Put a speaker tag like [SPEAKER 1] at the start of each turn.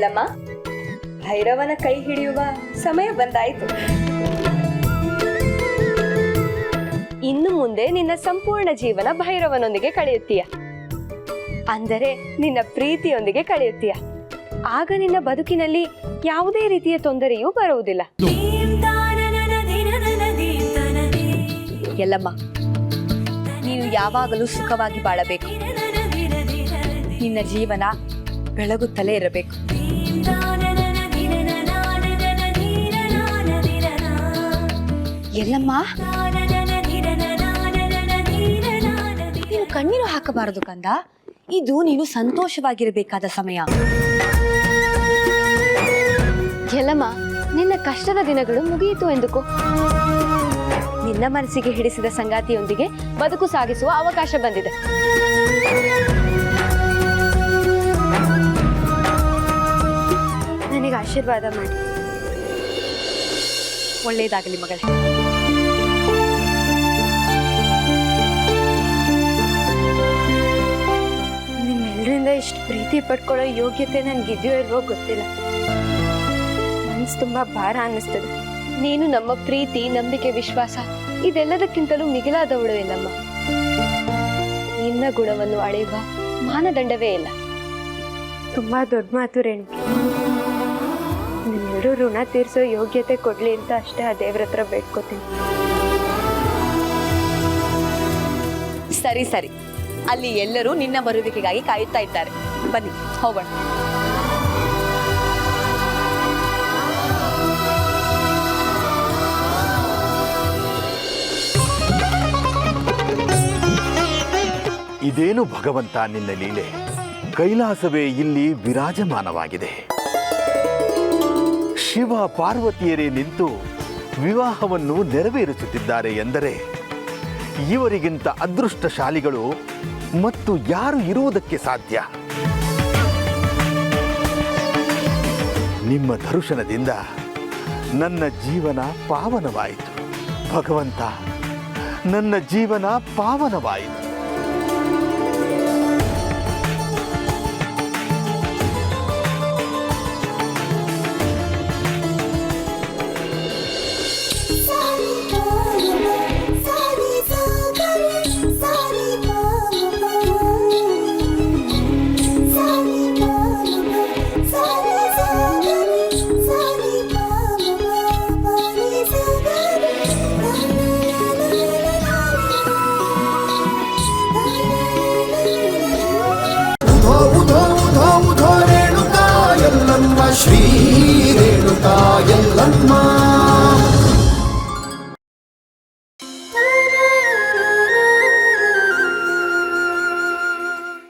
[SPEAKER 1] ಎಲ್ಲಮ್ಮ ಭೈರವನ ಕೈ ಹಿಡಿಯುವ ಸಮಯ ಬಂದಾಯಿತು. ಇನ್ನು ಮುಂದೆ ನಿನ್ನ ಸಂಪೂರ್ಣ ಜೀವನ ಭೈರವನೊಂದಿಗೆ ಕಳೆಯುತ್ತೀಯ. ಅಂದರೆ ನಿನ್ನ ಪ್ರೀತಿಯೊಂದಿಗೆ ಕಳೆಯುತ್ತೀಯ. ಆಗ ನಿನ್ನ ಬದುಕಿನಲ್ಲಿ ಯಾವುದೇ ರೀತಿಯ ತೊಂದರೆಯೂ ಬರುವುದಿಲ್ಲ.
[SPEAKER 2] ಎಲ್ಲಮ್ಮ ನೀನು ಯಾವಾಗಲೂ ಸುಖವಾಗಿ ಬಾಳಬೇಕು. ನಿನ್ನ ಜೀವನ ಬೆಳಗುತ್ತಲೇ ಇರಬೇಕು. ಎಲ್ಲಮ್ಮ? ನೀನು ಕಣ್ಣೀರು ಹಾಕಬಾರದು ಕಂದ. ಇದು ನೀನು ಸಂತೋಷವಾಗಿರಬೇಕಾದ ಸಮಯ.
[SPEAKER 1] ಎಲ್ಲಮ್ಮ ನಿನ್ನ ಕಷ್ಟದ ದಿನಗಳು ಮುಗಿಯಿತು ಎಂದುಕೋ. ನಿನ್ನ ಮನಸ್ಸಿಗೆ ಹಿಡಿಸಿದ ಸಂಗಾತಿಯೊಂದಿಗೆ ಬದುಕು ಸಾಗಿಸುವ ಅವಕಾಶ ಬಂದಿದೆ. ಆಶೀರ್ವಾದ ಮಾಡಿ.
[SPEAKER 2] ಒಳ್ಳೆಯದಾಗಲಿ ಮಗಳೇ.
[SPEAKER 1] ನಿಮ್ಮೆಲ್ಲರಿಂದ ಇಷ್ಟು ಪ್ರೀತಿ ಪಡ್ಕೊಳ್ಳೋ ಯೋಗ್ಯತೆ ನನಗಿದೆಯೋ ಇಲ್ವೋ ಗೊತ್ತಿಲ್ಲ. ಮನ್ಸು ತುಂಬಾ ಭಾರ ಅನ್ನಿಸ್ತದೆ. ನೀನು ನಮ್ಮ ಪ್ರೀತಿ ನಂಬಿಕೆ ವಿಶ್ವಾಸ ಇದೆಲ್ಲದಕ್ಕಿಂತಲೂ ಮಿಗಿಲಾದವಳು ಎಲ್ಲಮ್ಮ ನಿನ್ನ ಗುಣವನ್ನು ಅಳೆಯುವ ಮಾನದಂಡವೇ ಇಲ್ಲ. ತುಂಬಾ ದೊಡ್ಡ ಮಾತು ರೇಣುಕೆ. ನಿಮ್ಮೆಲ್ಲರೂ ಋಣ ತೀರಿಸೋ ಯೋಗ್ಯತೆ ಕೊಡಲಿ ಅಂತ ಅಷ್ಟೇ ಆ ದೇವ್ರ ಹತ್ರ ಬೇಡ್ಕೋತೀನಿ.
[SPEAKER 2] ಸರಿ ಸರಿ. ಅಲ್ಲಿ ಎಲ್ಲರೂ ನಿನ್ನ ಬರುವಿಕೆಗಾಗಿ ಕಾಯುತ್ತಾ ಇದ್ದಾರೆ. ಬನ್ನಿ ಹೋಗೋಣ.
[SPEAKER 3] ಇದೇನು ಭಗವಂತ ನಿನ್ನ ಲೀಲೆ? ಕೈಲಾಸವೇ ಇಲ್ಲಿ ವಿರಾಜಮಾನವಾಗಿದೆ. ಶಿವ ಪಾರ್ವತಿಯರೇ ನಿಂತು ವಿವಾಹವನ್ನು ನೆರವೇರಿಸುತ್ತಿದ್ದಾರೆ ಎಂದರೆ ಇವರಿಗಿಂತ ಅದೃಷ್ಟಶಾಲಿಗಳು ಮತ್ತು ಯಾರು ಇರುವುದಕ್ಕೆ ಸಾಧ್ಯ? ನಿಮ್ಮ ದರ್ಶನದಿಂದ ನನ್ನ ಜೀವನ ಪಾವನವಾಯಿತು. ಭಗವಂತ, ನನ್ನ ಜೀವನ ಪಾವನವಾಯಿತು.
[SPEAKER 4] ಉಧೋ ರೇಣುಕಾ ಎಲ್ಲಮ್ಮ ಶ್ರೀ ರೇಣುಕಾ ಎಲ್ಲಮ್ಮ